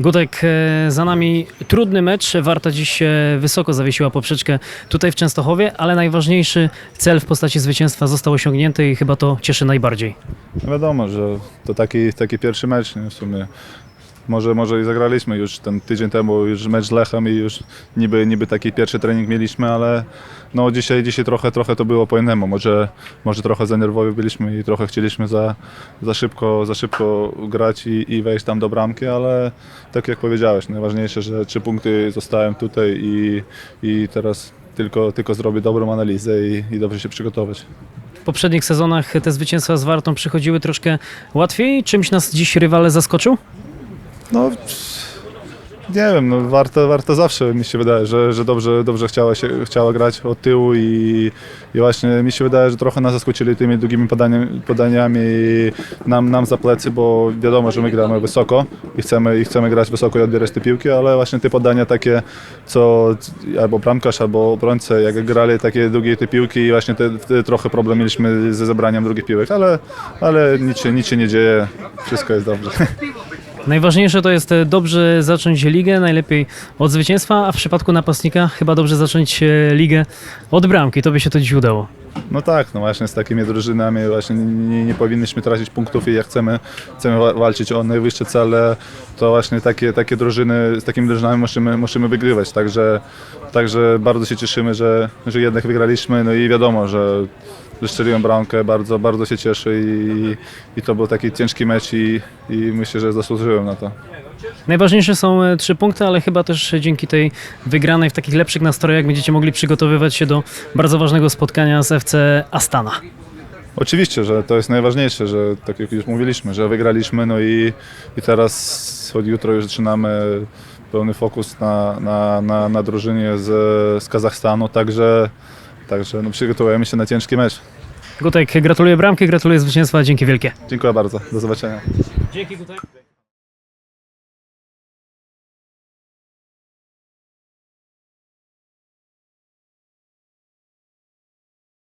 Gutek, e, za nami trudny mecz. Warta dziś e, wysoko zawiesiła poprzeczkę tutaj w Częstochowie, ale najważniejszy cel w postaci zwycięstwa został osiągnięty i chyba to cieszy najbardziej. Wiadomo, że to taki, taki pierwszy mecz nie? w sumie. Może, może i zagraliśmy już ten tydzień temu już mecz z Lechem i już niby, niby taki pierwszy trening mieliśmy, ale no dzisiaj, dzisiaj trochę, trochę to było po innemu. Może, może trochę za nerwowi byliśmy i trochę chcieliśmy za, za, szybko, za szybko grać i, i wejść tam do bramki, ale tak jak powiedziałeś, najważniejsze, że trzy punkty zostałem tutaj i, i teraz tylko, tylko zrobić dobrą analizę i, i dobrze się przygotować. W poprzednich sezonach te zwycięstwa z Wartą przychodziły troszkę łatwiej. Czymś nas dziś rywale zaskoczył? No, nie wiem, no warto, warto zawsze mi się wydaje, że, że dobrze, dobrze chciała, się, chciała grać od tyłu i, i właśnie mi się wydaje, że trochę nas zaskoczyli tymi długimi podaniami, nam, nam za plecy, bo wiadomo, że my gramy wysoko i chcemy, i chcemy grać wysoko i odbierać te piłki, ale właśnie te podania takie, co albo bramkarz, albo obrońca, jak grali takie długie te piłki i właśnie te, te trochę problem mieliśmy ze zabraniem drugich piłek, ale, ale nic, nic się nie dzieje, wszystko jest dobrze. Najważniejsze to jest e, dobrze zacząć ligę, najlepiej od zwycięstwa, a w przypadku napastnika chyba dobrze zacząć e, ligę od bramki. To by się to dziś udało. No tak, no właśnie z takimi drużynami właśnie nie, nie powinniśmy tracić punktów i jak chcemy, chcemy wa- walczyć o najwyższe cele, to właśnie takie, takie drużyny, z takimi drużynami musimy, musimy wygrywać, także, także bardzo się cieszymy, że, że jednak wygraliśmy, no i wiadomo, że wystrzeliłem bramkę, bardzo, bardzo się cieszę i, i to był taki ciężki mecz i, i myślę, że zasłużyłem na to. Najważniejsze są e, trzy punkty, ale chyba też dzięki tej wygranej w takich lepszych nastrojach będziecie mogli przygotowywać się do bardzo ważnego spotkania z FC Astana. Oczywiście, że to jest najważniejsze, że tak jak już mówiliśmy, że wygraliśmy, no i, i teraz od jutra już zaczynamy pełny fokus na, na, na, na drużynie z, z Kazachstanu, także, także no przygotowujemy się na ciężki mecz. Gutek, gratuluję bramki, gratuluję zwycięstwa, dzięki wielkie. Dziękuję bardzo, do zobaczenia. Dzięki Gutek.